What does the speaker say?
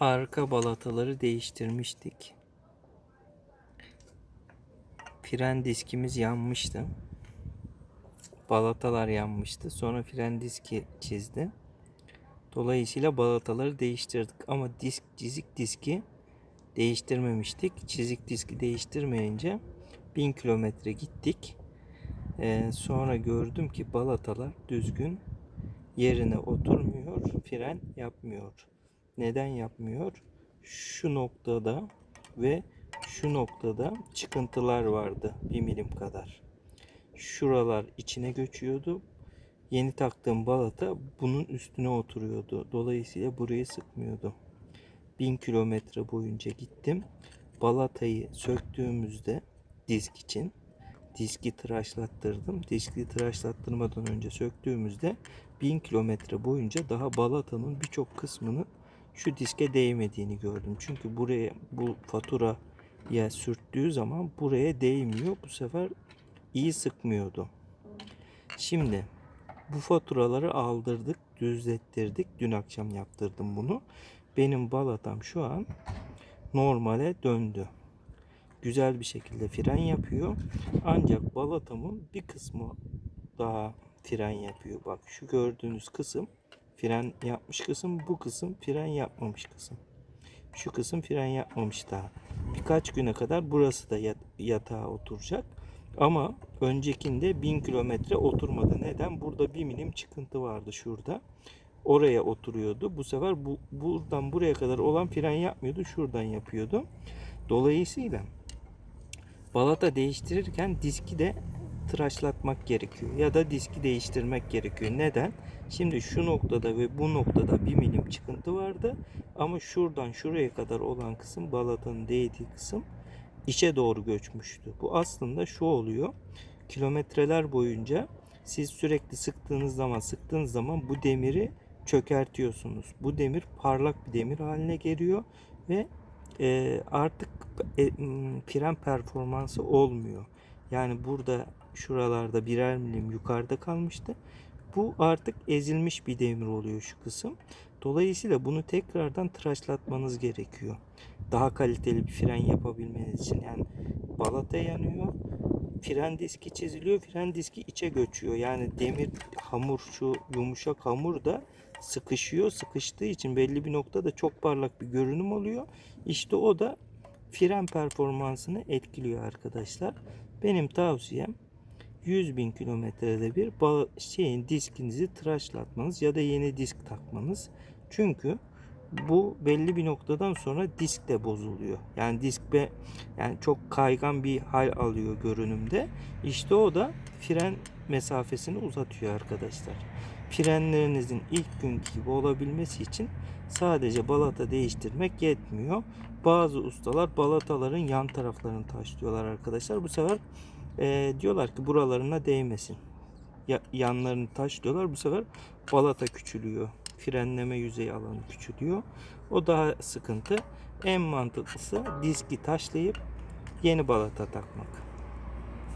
arka balataları değiştirmiştik. Fren diskimiz yanmıştı. Balatalar yanmıştı. Sonra fren diski çizdi. Dolayısıyla balataları değiştirdik ama disk çizik diski değiştirmemiştik. Çizik diski değiştirmeyince 1000 kilometre gittik. Ee, sonra gördüm ki balatalar düzgün yerine oturmuyor, fren yapmıyor. Neden yapmıyor? Şu noktada ve şu noktada çıkıntılar vardı bir milim kadar. Şuralar içine göçüyordu. Yeni taktığım balata bunun üstüne oturuyordu. Dolayısıyla burayı sıkmıyordu. 1000 kilometre boyunca gittim. Balatayı söktüğümüzde disk için diski tıraşlattırdım. Diski tıraşlattırmadan önce söktüğümüzde 1000 kilometre boyunca daha balatanın birçok kısmını şu diske değmediğini gördüm. Çünkü buraya bu faturaya sürttüğü zaman buraya değmiyor. Bu sefer iyi sıkmıyordu. Şimdi bu faturaları aldırdık, düzlettirdik. Dün akşam yaptırdım bunu. Benim balatam şu an normale döndü. Güzel bir şekilde fren yapıyor. Ancak balatamın bir kısmı daha fren yapıyor. Bak şu gördüğünüz kısım fren yapmış kısım, bu kısım fren yapmamış kısım. Şu kısım fren yapmamış daha. Birkaç güne kadar burası da yat- yatağa oturacak. Ama öncekinde 1000 kilometre oturmadı. Neden? Burada bir milim çıkıntı vardı şurada. Oraya oturuyordu. Bu sefer bu buradan buraya kadar olan fren yapmıyordu. Şuradan yapıyordu. Dolayısıyla balata değiştirirken diski de tıraşlatmak gerekiyor. Ya da diski değiştirmek gerekiyor. Neden? Şimdi şu noktada ve bu noktada bir milim çıkıntı vardı. Ama şuradan şuraya kadar olan kısım balatanın değdiği kısım içe doğru göçmüştü. Bu aslında şu oluyor. Kilometreler boyunca siz sürekli sıktığınız zaman sıktığınız zaman bu demiri çökertiyorsunuz. Bu demir parlak bir demir haline geliyor ve artık e, fren performansı olmuyor. Yani burada şuralarda birer milim yukarıda kalmıştı. Bu artık ezilmiş bir demir oluyor şu kısım. Dolayısıyla bunu tekrardan tıraşlatmanız gerekiyor. Daha kaliteli bir fren yapabilmeniz için. Yani balata yanıyor. Fren diski çiziliyor. Fren diski içe göçüyor. Yani demir hamur şu yumuşak hamur da sıkışıyor. Sıkıştığı için belli bir noktada çok parlak bir görünüm oluyor. İşte o da fren performansını etkiliyor arkadaşlar. Benim tavsiyem 100 bin kilometrede bir şeyin diskinizi tıraşlatmanız ya da yeni disk takmanız. Çünkü bu belli bir noktadan sonra disk de bozuluyor. Yani disk be yani çok kaygan bir hal alıyor görünümde. İşte o da fren mesafesini uzatıyor arkadaşlar. Frenlerinizin ilk günkü gibi olabilmesi için sadece balata değiştirmek yetmiyor. Bazı ustalar balataların yan taraflarını taşlıyorlar arkadaşlar. Bu sefer e, diyorlar ki buralarına değmesin. Ya, yanlarını taşlıyorlar. Bu sefer balata küçülüyor. Frenleme yüzey alanı küçülüyor. O daha sıkıntı. En mantıklısı diski taşlayıp yeni balata takmak.